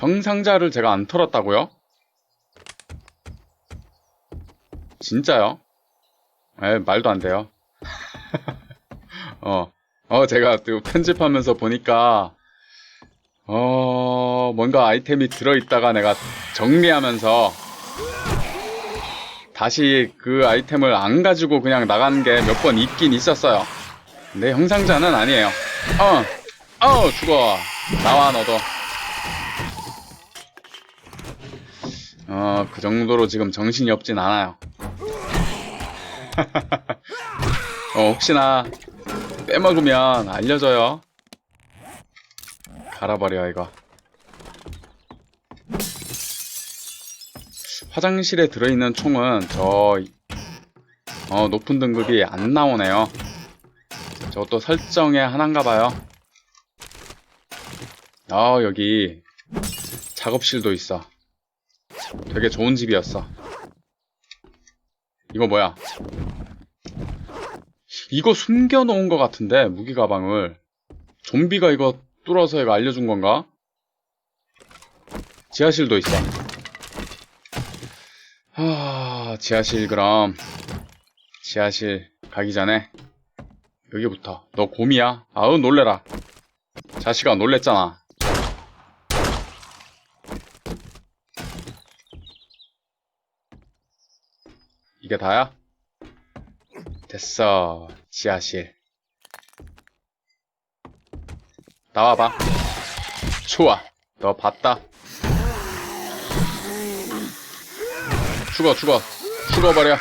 정상자를 제가 안 털었다고요? 진짜요? 에 말도 안 돼요. 어, 어, 제가 또 편집하면서 보니까, 어, 뭔가 아이템이 들어있다가 내가 정리하면서 다시 그 아이템을 안 가지고 그냥 나가는 게몇 번 있긴 있었어요. 근데 형상자는 아니에요. 어, 어, 죽어. 나와, 너도. 어, 그 정도로 지금 정신이 없진 않아요. 어, 혹시나 빼먹으면 알려줘요. 갈아버려, 이거. 화장실에 들어있는 총은 저, 어, 높은 등급이 안 나오네요. 저것도 설정의 하나인가 봐요. 아, 여기 작업실도 있어. 되게 좋은 집이었어. 이거 뭐야? 이거 숨겨놓은 것 같은데, 무기 가방을. 좀비가 이거 뚫어서 이거 알려준 건가? 지하실도 있어. 하, 지하실 그럼. 지하실 가기 전에 여기부터. 너 곰이야? 아우 놀래라. 자식아 놀랬잖아. 이게 다야? 됐어. 지하실. 나와봐. 좋아. 너 봤다. 죽어, 죽어. 죽어버려.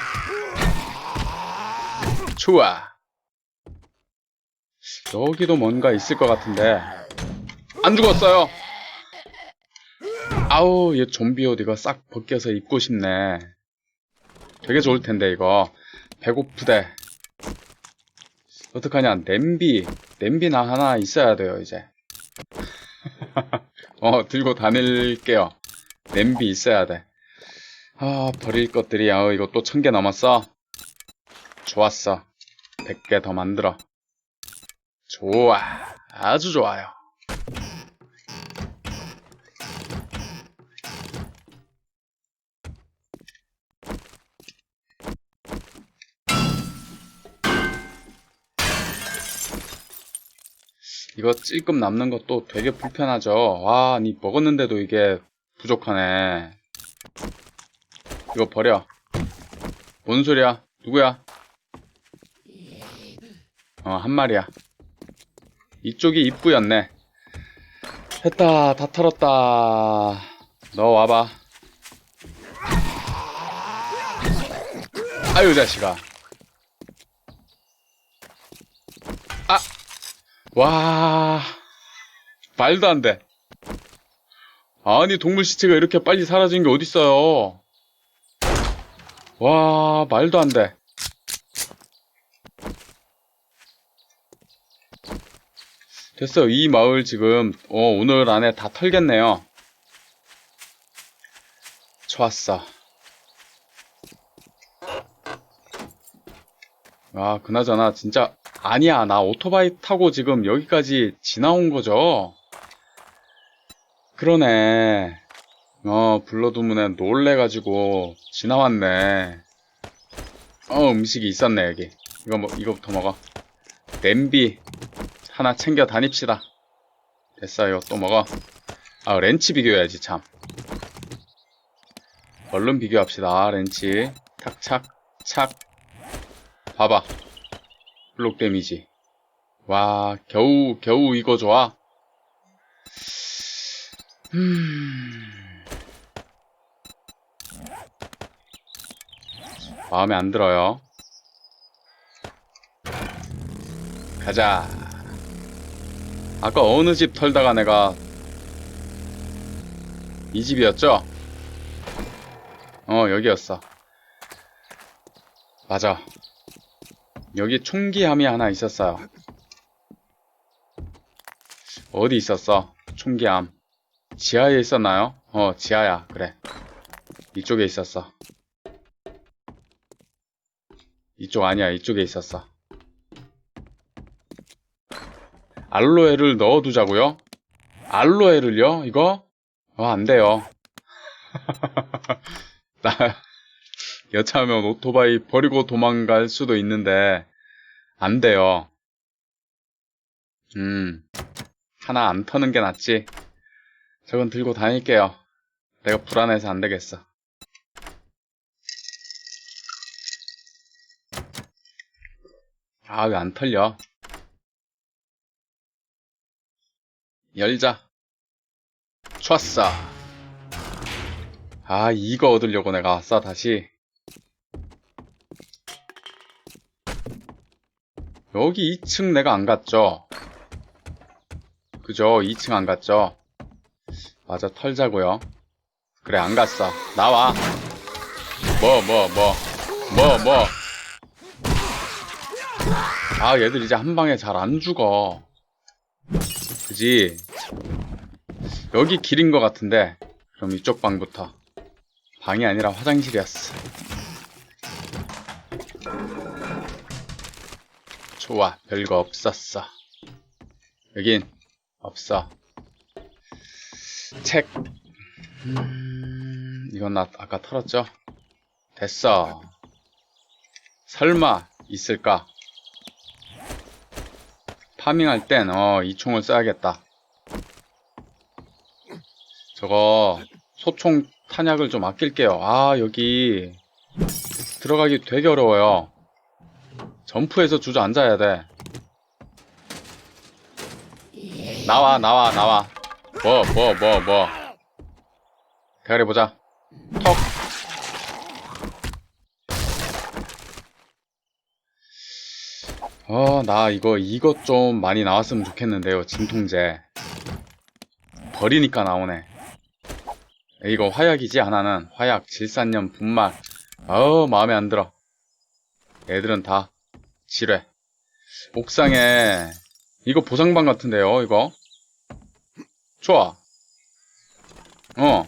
좋아. 여기도 뭔가 있을 것 같은데. 안 죽었어요. 아우, 얘 좀비 옷 이거 싹 벗겨서 입고 싶네. 되게 좋을 텐데, 이거. 배고프대. 어떡하냐, 냄비. 냄비나 하나 있어야 돼요, 이제. 어, 들고 다닐게요. 냄비 있어야 돼. 아, 버릴 것들이, 아, 이거 또 천 개 넘었어? 좋았어. 백개더 만들어. 좋아. 아주 좋아요. 이거 찔끔 남는 것도 되게 불편하죠. 와, 니 먹었는데도 이게 부족하네. 이거 버려. 뭔 소리야? 누구야? 어, 한 마리야. 이쪽이 입구였네. 됐다, 다 털었다. 너 와봐. 아유, 자식아. 아! 와, 말도 안 돼. 아니, 동물 시체가 이렇게 빨리 사라진 게 어딨어요. 와, 말도 안 돼. 됐어. 이 마을 지금, 어, 오늘 안에 다 털겠네요. 좋았어. 아, 그나저나, 진짜, 아니야. 나 오토바이 타고 지금 여기까지 지나온 거죠? 그러네. 어, 블러드문에 놀래가지고 지나왔네. 어, 음식이 있었네, 여기. 이거 뭐, 이거부터 먹어. 냄비. 하나 챙겨 다닙시다. 됐어, 이거 또 먹어. 아, 렌치 비교해야지, 참. 얼른 비교합시다, 렌치. 착, 착, 착. 봐봐. 블록 데미지. 와, 겨우, 겨우 이거 좋아. 음... 마음에 안 들어요. 가자. 아까 어느 집 털다가 내가 이 집이었죠? 어, 여기였어. 맞아. 여기 총기함이 하나 있었어요. 어디 있었어? 총기함. 지하에 있었나요? 어, 지하야. 그래. 이쪽에 있었어. 이쪽 아니야. 이쪽에 있었어. 알로에를 넣어두자고요? 알로에를요? 이거? 어, 안 돼요. 나, 여차하면 오토바이 버리고 도망갈 수도 있는데, 안 돼요. 음, 하나 안 터는 게 낫지. 저건 들고 다닐게요. 내가 불안해서 안 되겠어. 아, 왜 안 털려? 열자. 좋았어. 아, 이거 얻으려고 내가 왔어, 다시. 여기 2층 내가 안 갔죠? 그죠? 2층 안 갔죠? 맞아, 털자고요. 그래, 안 갔어. 나와. 뭐, 뭐, 뭐. 뭐, 뭐. 아, 얘들 이제 한 방에 잘 안 죽어. 그지? 여기 길인 것 같은데. 그럼 이쪽 방부터. 방이 아니라 화장실이었어. 좋아, 별거 없었어. 여긴 없어. 책. 음, 이건 나 아까 털었죠? 됐어. 설마 있을까? 파밍할 땐, 어, 이 총을 써야겠다. 저거, 소총 탄약을 좀 아낄게요. 아, 여기, 들어가기 되게 어려워요. 점프해서 주저앉아야 돼. 나와, 나와, 나와. 뭐, 뭐, 뭐, 뭐. 대가리 보자. 턱. 어, 나 이거, 이것 좀 많이 나왔으면 좋겠는데요. 진통제. 버리니까 나오네. 이거 화약이지, 하나는. 화약, 질산염, 분말. 어우, 마음에 안 들어. 애들은 다 지뢰. 옥상에, 이거 보상방 같은데요, 이거. 좋아. 어.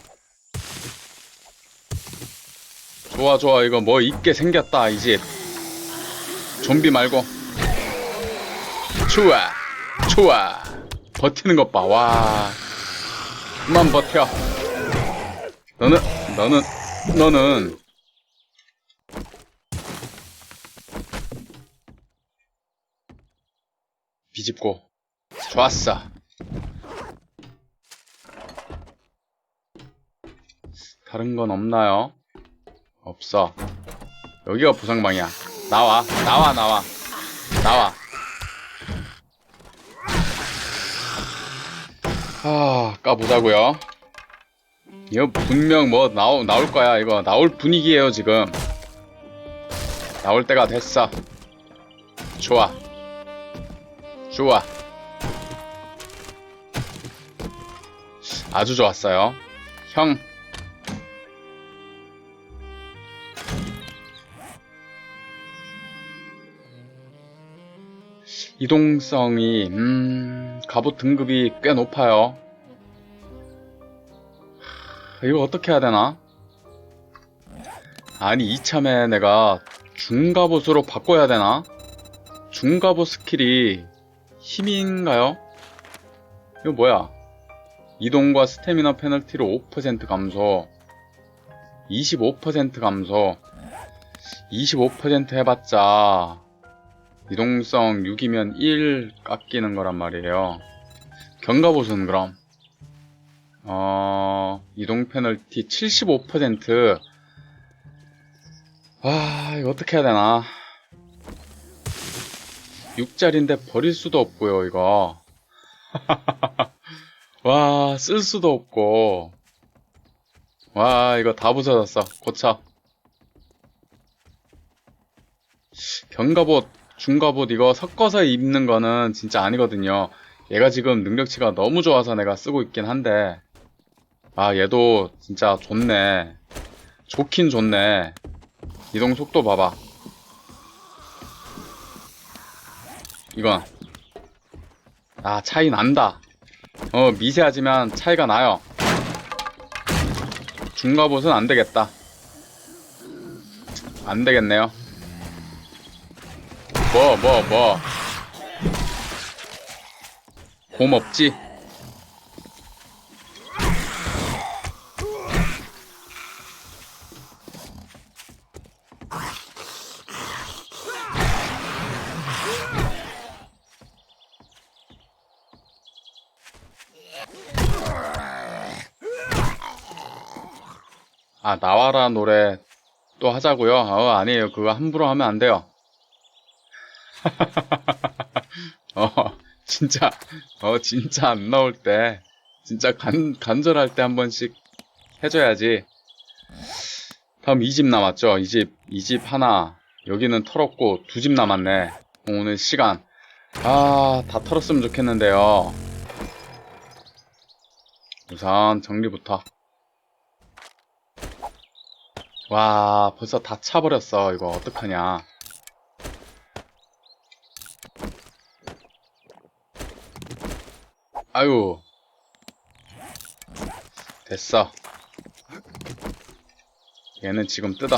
좋아, 좋아. 이거 뭐 있게 생겼다, 이 집. 좀비 말고. 좋아. 좋아. 버티는 것 봐. 와. 그만 버텨. 너는, 너는, 너는. 비집고. 좋았어. 다른 건 없나요? 없어. 여기가 부상방이야. 나와, 나와, 나와, 나와. 아, 까보자고요. 이거 분명 뭐 나오, 나올 거야. 이거 나올 분위기예요 지금. 나올 때가 됐어. 좋아. 좋아. 아주 좋았어요. 형. 이동성이 음 갑옷 등급이 꽤 높아요. 하, 이거 어떻게 해야 되나? 아니 이참에 내가 중갑옷으로 바꿔야 되나? 중갑옷 스킬이 힘인가요? 이거 뭐야? 이동과 스태미너 페널티로 5% 감소 25% 감소 25% 해봤자 이동성 6이면 1 깎이는 거란 말이에요. 경가보수는 그럼 어 이동 페널티 75% 와, 이거 어떻게 해야 되나? 6짜리인데 버릴 수도 없고요, 이거. 와, 쓸 수도 없고. 와, 이거 다 부서졌어. 고쳐. 경갑옷, 중갑옷 이거 섞어서 입는 거는 진짜 아니거든요. 얘가 지금 능력치가 너무 좋아서 내가 쓰고 있긴 한데. 아, 얘도 진짜 좋네. 좋긴 좋네. 이동 속도 봐봐. 이건. 아, 차이 난다. 어, 미세하지만 차이가 나요. 중갑옷은 안 되겠다. 안 되겠네요. 뭐, 뭐, 뭐. 곰 없지? 아, 나와라 노래 또 하자고요? 어, 아니에요. 그거 함부로 하면 안 돼요. 어, 진짜, 어, 진짜 안 나올 때, 진짜 간, 간절할 때 한 번씩 해줘야지. 다음 이집 남았죠? 이 집, 이집 하나. 여기는 털었고, 두집 남았네. 오늘 시간. 아, 다 털었으면 좋겠는데요. 우선 정리부터. 와, 벌써 다 차버렸어. 이거 어떡하냐. 아유. 됐어. 얘는 지금 뜯어.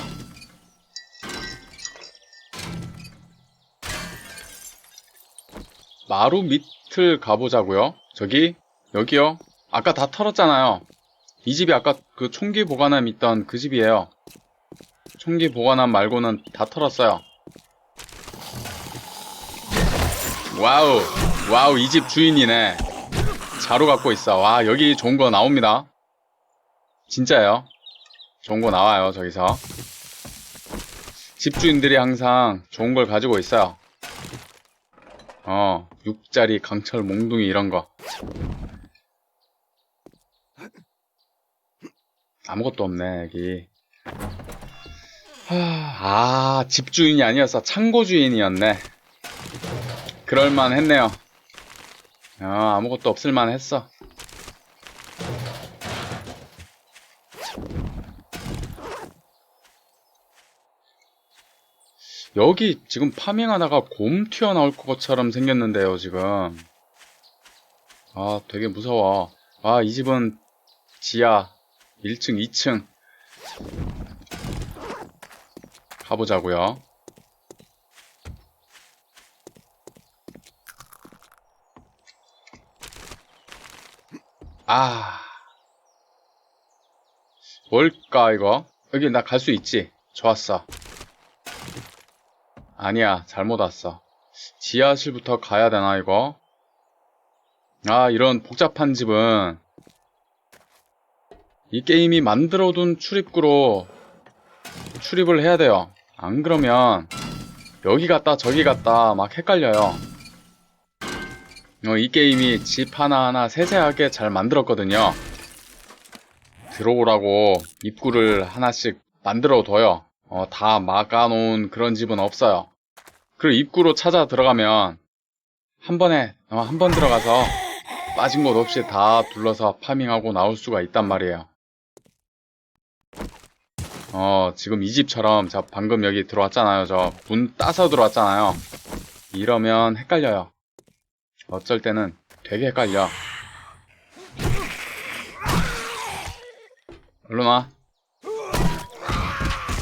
마루 밑을 가보자고요. 저기, 여기요. 아까 다 털었잖아요. 이 집이 아까 그 총기 보관함 있던 그 집이에요. 총기 보관함 말고는 다 털었어요. 와우, 와우, 이 집 주인이네. 자루 갖고 있어. 와, 여기 좋은 거 나옵니다. 진짜요. 좋은 거 나와요, 저기서. 집주인들이 항상 좋은 걸 가지고 있어요. 어, 6짜리 강철 몽둥이 이런 거. 아무것도 없네, 여기. 하, 아, 집주인이 아니어서 창고주인이었네. 그럴만 했네요. 어, 아무것도 없을만 했어. 여기 지금 파밍하다가 곰 튀어나올 것처럼 생겼는데요, 지금. 아, 되게 무서워. 아, 이 집은 지하 1층, 2층. 가보자고요. 아. 뭘까, 이거? 여기 나 갈 수 있지? 좋았어. 아니야, 잘못 왔어. 지하실부터 가야 되나, 이거? 아, 이런 복잡한 집은 이 게임이 만들어둔 출입구로 출입을 해야 돼요. 안 그러면 여기 갔다 저기 갔다 막 헷갈려요. 어, 이 게임이 집 하나하나 세세하게 잘 만들었거든요. 들어오라고 입구를 하나씩 만들어 둬요. 어, 다 막아놓은 그런 집은 없어요. 그리고 입구로 찾아 들어가면 한 번에 어, 한번 들어가서 빠진 곳 없이 다 둘러서 파밍하고 나올 수가 있단 말이에요. 어, 지금 이 집처럼 저 방금 여기 들어왔잖아요. 저 문 따서 들어왔잖아요. 이러면 헷갈려요. 어쩔 때는 되게 헷갈려. 얼른 와.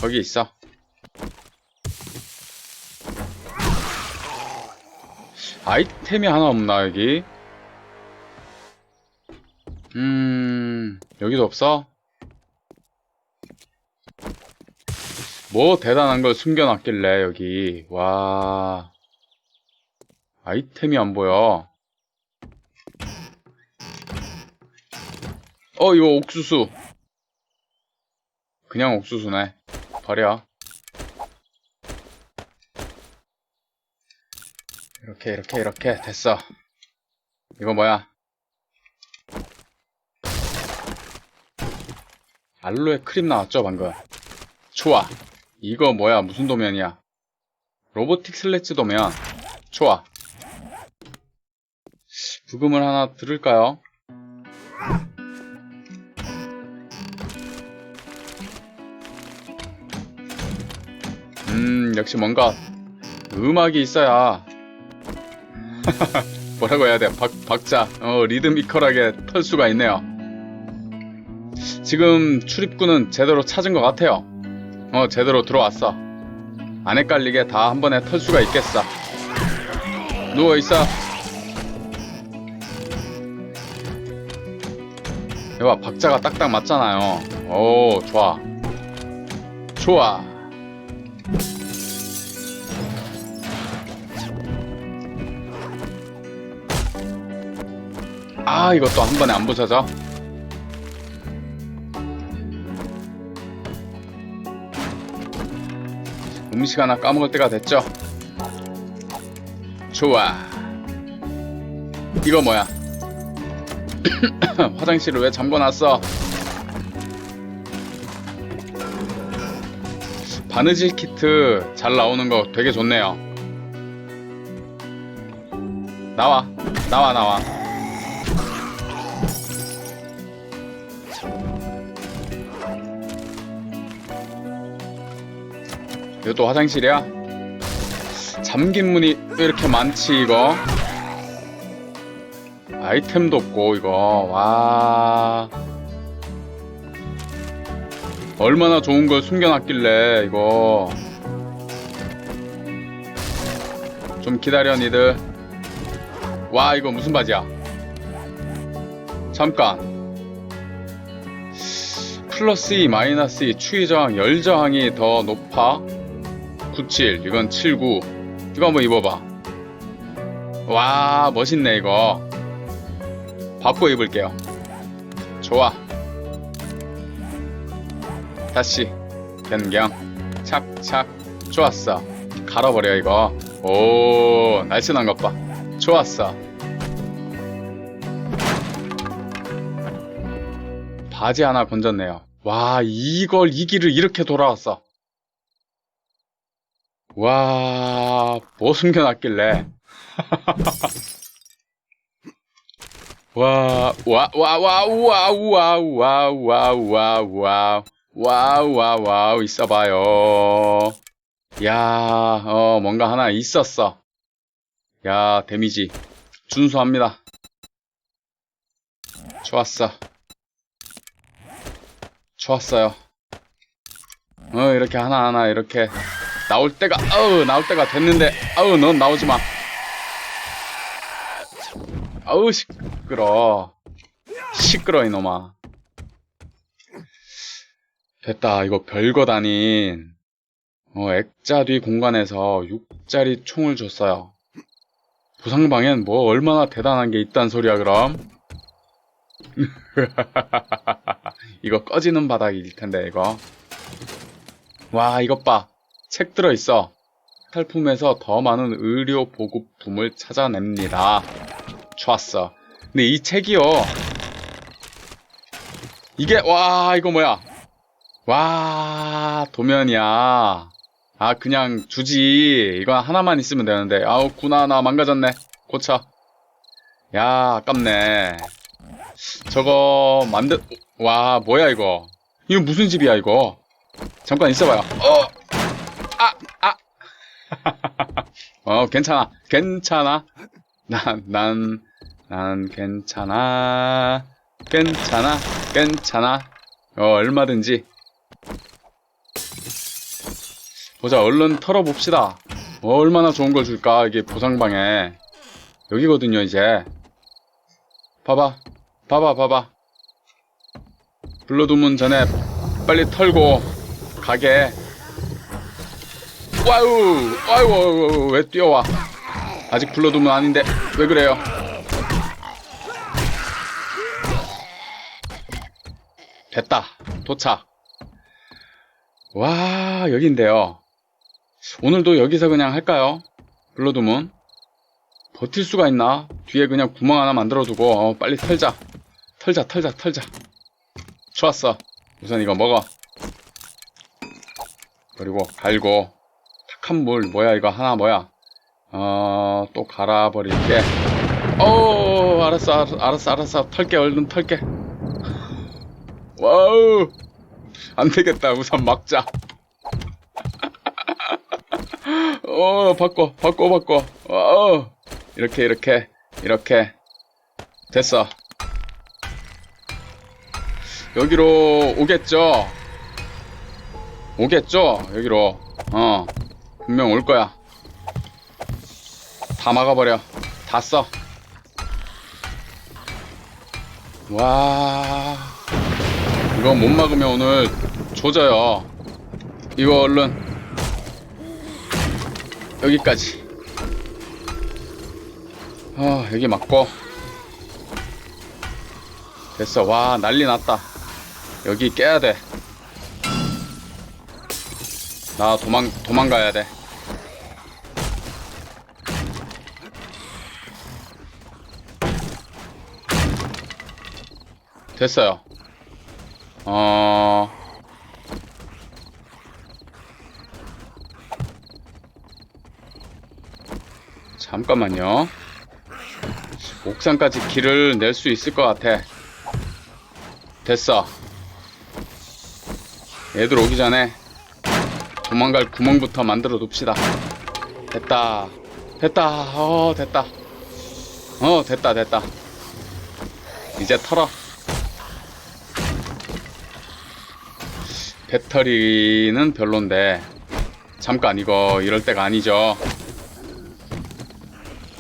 거기 있어. 아이템이 하나 없나, 여기? 음, 여기도 없어? 뭐 대단한 걸 숨겨놨길래, 여기. 와. 아이템이 안 보여. 어, 이거 옥수수. 그냥 옥수수네. 버려. 이렇게, 이렇게, 이렇게. 됐어. 이거 뭐야? 알로에 크림 나왔죠, 방금? 좋아. 이거 뭐야? 무슨 도면이야? 로보틱 슬래치 도면. 좋아. 부금을 하나 들을까요? 음, 역시 뭔가 음악이 있어야 뭐라고 해야 돼? 박, 박자, 어, 리드미컬하게 털 수가 있네요. 지금 출입구는 제대로 찾은 것 같아요. 어, 제대로 들어왔어. 안 헷갈리게 다 한 번에 털 수가 있겠어. 누워있어. 이봐, 박자가 딱딱 맞잖아요. 오, 좋아. 좋아. 아, 이것도 한 번에 안 부서져. 음식 하나 까먹을 때가 됐죠? 좋아. 이거 뭐야? 화장실을 왜 잠궈놨어? 바느질 키트 잘 나오는 거 되게 좋네요. 나와, 나와, 나와. 이것도 화장실이야? 잠긴 문이 왜 이렇게 많지 이거? 아이템도 없고 이거. 와. 얼마나 좋은 걸 숨겨놨길래 이거. 좀 기다려 니들. 와 이거 무슨 바지야? 잠깐. 플러스 2 마이너스 2 추위 저항 열 저항이 더 높아 97 이건 79 이거 한번 입어봐. 와 멋있네 이거. 바꿔 입을게요. 좋아. 다시. 변경. 착착. 좋았어. 갈아버려 이거. 오 날씬한 것봐. 좋았어. 바지 하나 건졌네요. 와 이걸 이 길을 이렇게 돌아왔어 와, 뭐 숨겨놨길래. 와, 와, 와, 와, 와, 와, 와, 와, 와, 와, 와, 와, 와, 있어봐요. 야, 어, 뭔가 하나 있었어. 야, 데미지. 준수합니다. 좋았어. 좋았어요. 어, 이렇게 하나하나 이렇게 나올 때가 아우 나올 때가 됐는데 아우 넌 나오지 마. 아우 시끄러. 시끄러 이놈아. 됐다 이거 별거 다닌 어, 액자 뒤 공간에서 6짜리 총을 줬어요. 부상방엔 뭐 얼마나 대단한 게 있단 소리야 그럼? 이거 꺼지는 바닥일 텐데 이거. 와 이것 봐. 책 들어있어. 탈품에서 더 많은 의료 보급품을 찾아냅니다. 좋았어. 근데 이 책이요. 이게, 와, 이거 뭐야. 와, 도면이야. 아, 그냥 주지. 이건 하나만 있으면 되는데. 아우, 구나, 나 망가졌네. 고쳐. 야, 아깝네. 저거, 만들, 와, 뭐야, 이거. 이거 무슨 집이야, 이거. 잠깐 있어봐요. 어! 아, 아. 어, 괜찮아. 괜찮아. 난, 난, 난 괜찮아. 괜찮아. 괜찮아. 어, 얼마든지. 보자, 얼른 털어봅시다. 어, 얼마나 좋은 걸 줄까, 이게 보상방에. 여기거든요, 이제. 봐봐. 봐봐, 봐봐. 불러두면 전에 빨리 털고 가게. 와우, 와우, 왜 뛰어와? 아직 불러두면 아닌데 왜 그래요? 됐다, 도착. 와, 여긴데요. 오늘도 여기서 그냥 할까요? 불러두면 버틸 수가 있나? 뒤에 그냥 구멍 하나 만들어두고 어, 빨리 털자, 털자, 털자, 털자. 좋았어. 우선 이거 먹어. 그리고 갈고 탁한 물 뭐야 이거 하나 뭐야? 어 또 갈아버릴게. 어 알았어 알았어 알았어 알았어. 털게 얼른 털게. 와우. 안되겠다 우선 막자. 어 바꿔 바꿔 바꿔. 와우. 이렇게 이렇게 이렇게. 됐어. 여기로 오겠죠? 오겠죠? 여기로. 어 분명 올 거야. 다 막아버려. 다 써. 와. 이거 못 막으면 오늘 조져요. 이거 얼른. 여기까지. 어 여기 맞고. 됐어. 와 난리 났다. 여기 깨야 돼 나 도망 도망가야 돼. 됐어요. 어. 잠깐만요. 옥상까지 길을 낼 수 있을 것 같아. 됐어. 얘들 오기 전에 도망갈 구멍부터 만들어 둡시다. 됐다. 됐다. 어, 됐다. 어, 됐다, 됐다. 이제 털어. 배터리는 별론데. 잠깐, 이거 이럴 때가 아니죠.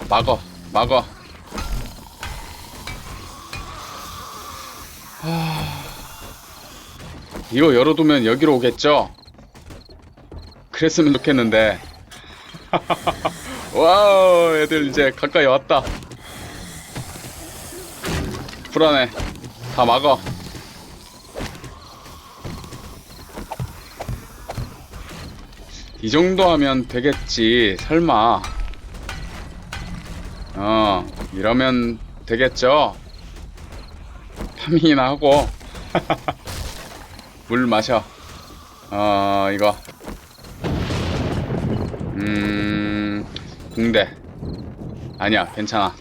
막어, 막어. 이거 열어두면 여기로 오겠죠? 그랬으면 좋겠는데. 와우, 애들 이제 가까이 왔다. 불안해. 다 막어. 이 정도 하면 되겠지. 설마. 어, 이러면 되겠죠? 파밍이나 하고. 물 마셔. 어, 이거. 음, 붕대. 아니야, 괜찮아.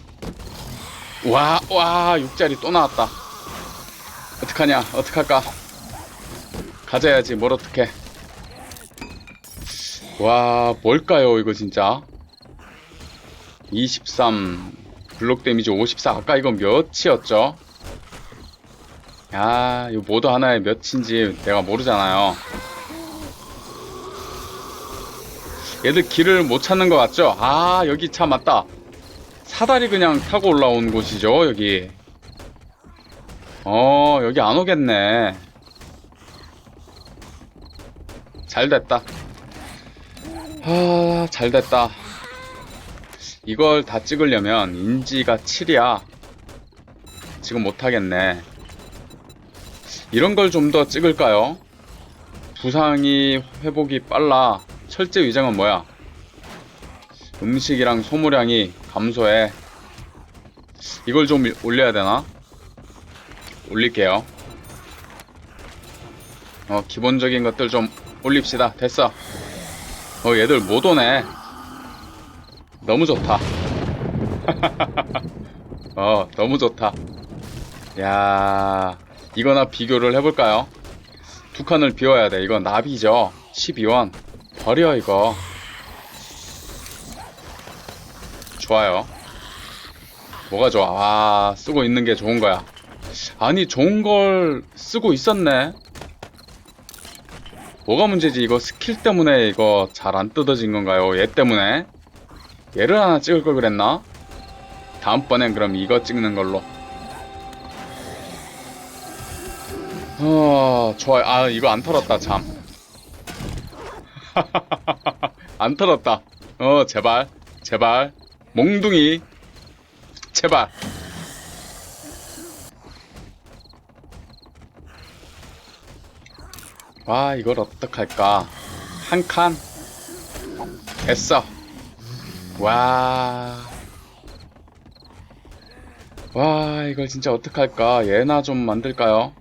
와, 와, 육자리 또 나왔다. 어떡하냐, 어떡할까. 가져야지, 뭘 어떡해. 와, 뭘까요, 이거 진짜. 23, 블록 데미지 54. 아까 이거 몇이었죠? 야, 이 모드 하나에 몇인지 내가 모르잖아요. 얘들 길을 못 찾는 것 같죠? 아, 여기 차 맞다. 사다리 그냥 타고 올라온 곳이죠, 여기. 어, 여기 안 오겠네. 잘 됐다. 아, 잘 됐다. 이걸 다 찍으려면 인지가 7이야. 지금 못하겠네. 이런 걸 좀 더 찍을까요? 부상이 회복이 빨라. 철제 위장은 뭐야? 음식이랑 소모량이 감소해. 이걸 좀 올려야 되나? 올릴게요. 어, 기본적인 것들 좀 올립시다. 됐어. 어, 얘들 못 오네. 너무 좋다. 어, 너무 좋다. 야, 이거나 비교를 해볼까요? 두 칸을 비워야 돼. 이건 나비죠. 12원. 버려, 이거. 좋아요. 뭐가 좋아? 와, 쓰고 있는 게 좋은 거야. 아니, 좋은 걸 쓰고 있었네. 뭐가 문제지? 이거 스킬 때문에 이거 잘 안 뜯어진 건가요? 얘 때문에? 얘를 하나 찍을 걸 그랬나? 다음번엔 그럼 이거 찍는 걸로. 어, 좋아요. 아, 이거 안 털었다, 참. 안 털었다. 어, 제발. 제발. 몽둥이. 제발. 와, 이걸 어떡할까. 한 칸. 됐어. 와. 와, 이걸 진짜 어떡할까. 얘나 좀 만들까요?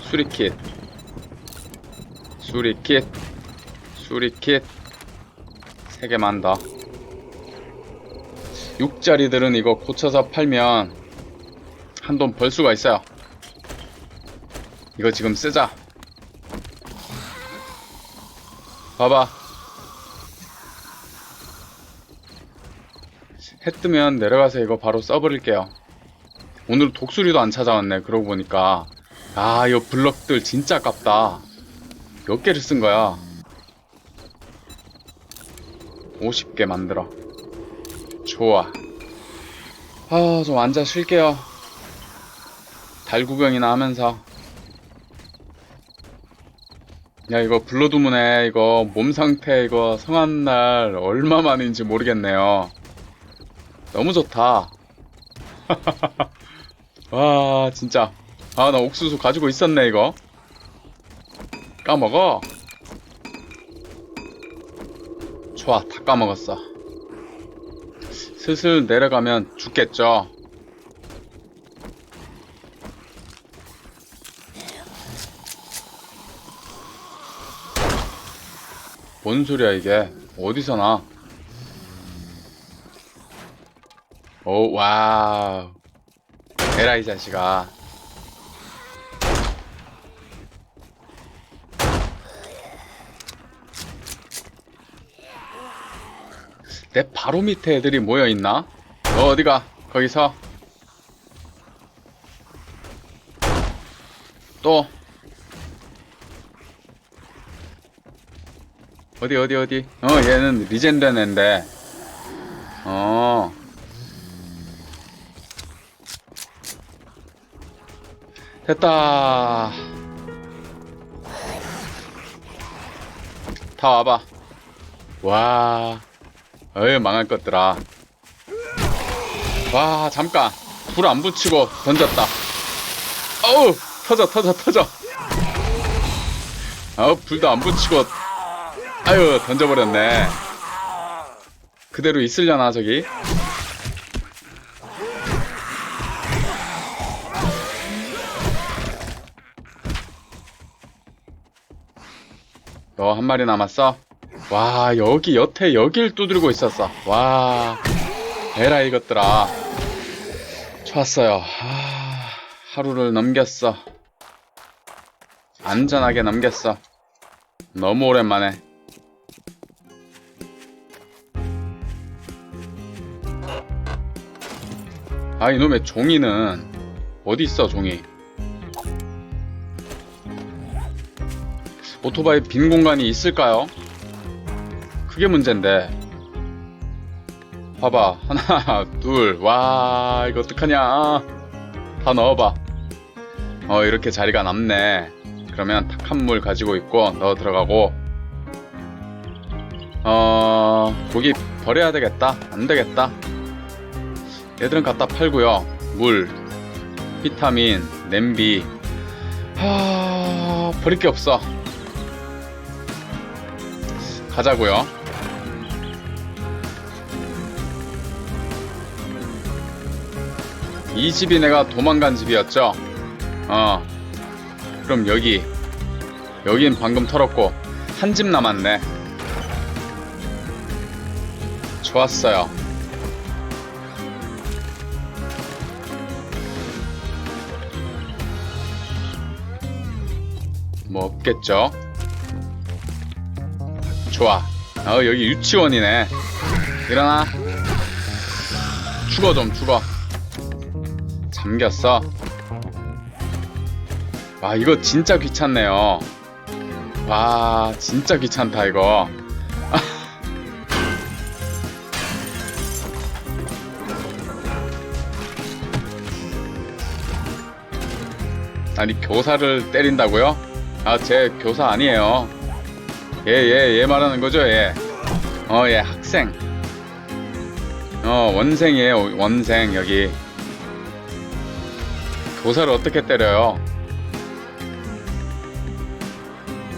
수리킷. 수리킷. 수리킷. 세 개만 더. 6짜리들은 이거 고쳐서 팔면 한 돈 벌 수가 있어요. 이거 지금 쓰자. 봐봐. 해 뜨면 내려가서 이거 바로 써버릴게요. 오늘 독수리도 안 찾아왔네. 그러고 보니까. 아, 이 블럭들 진짜 아깝다. 몇 개를 쓴 거야? 50개 만들어. 좋아. 아, 좀 앉아 쉴게요. 달 구경이나 하면서. 야, 이거 블러드문에 이거 몸 상태 이거 성한 날 얼마 만인지 모르겠네요. 너무 좋다. 와, 진짜. 아, 나 옥수수 가지고 있었네, 이거. 까먹어. 좋아, 다 까먹었어. 슬슬 내려가면 죽겠죠? 뭔 소리야, 이게? 어디서 나? 오, 와우. 에라, 이 자식아. 내 바로 밑에 애들이 모여 있나? 너 어디가? 거기서. 또. 어디, 어디, 어디? 어, 얘는 리젠된 앤데. 어. 됐다. 다 와봐. 와. 어이 망할 것들아. 와 잠깐. 불 안 붙이고 던졌다. 어우 터져 터져 터져. 어우 불도 안 붙이고. 아유 던져버렸네. 그대로 있으려나 저기? 너 한 마리 남았어? 와 여기 여태 여길 두드리고 있었어. 와 에라 이것들아. 좋았어요. 아, 하루를 넘겼어. 안전하게 넘겼어. 너무 오랜만에. 아 이놈의 종이는 어디 있어 종이? 오토바이 빈 공간이 있을까요? 그게 문제인데. 봐봐. 하나, 둘. 와, 이거 어떡하냐. 다 넣어봐. 어, 이렇게 자리가 남네. 그러면 탁한 물 가지고 있고, 넣어 들어가고. 어, 고기 버려야 되겠다. 안 되겠다. 얘들은 갖다 팔고요. 물, 비타민, 냄비. 하, 버릴 게 없어. 가자고요. 이 집이 내가 도망간 집이었죠? 어. 그럼 여기. 여긴 방금 털었고, 한 집 남았네. 좋았어요. 뭐 없겠죠? 좋아. 어, 여기 유치원이네. 일어나. 죽어 좀 죽어. 잠겼어. 와, 이거 진짜 귀찮네요. 와, 진짜 귀찮다, 이거. 아니, 교사를 때린다고요? 아, 제 교사 아니에요. 얘, 얘, 얘 말하는 거죠, 얘. 어, 얘 학생. 어, 원생이에요, 원생, 여기. 교사를 어떻게 때려요?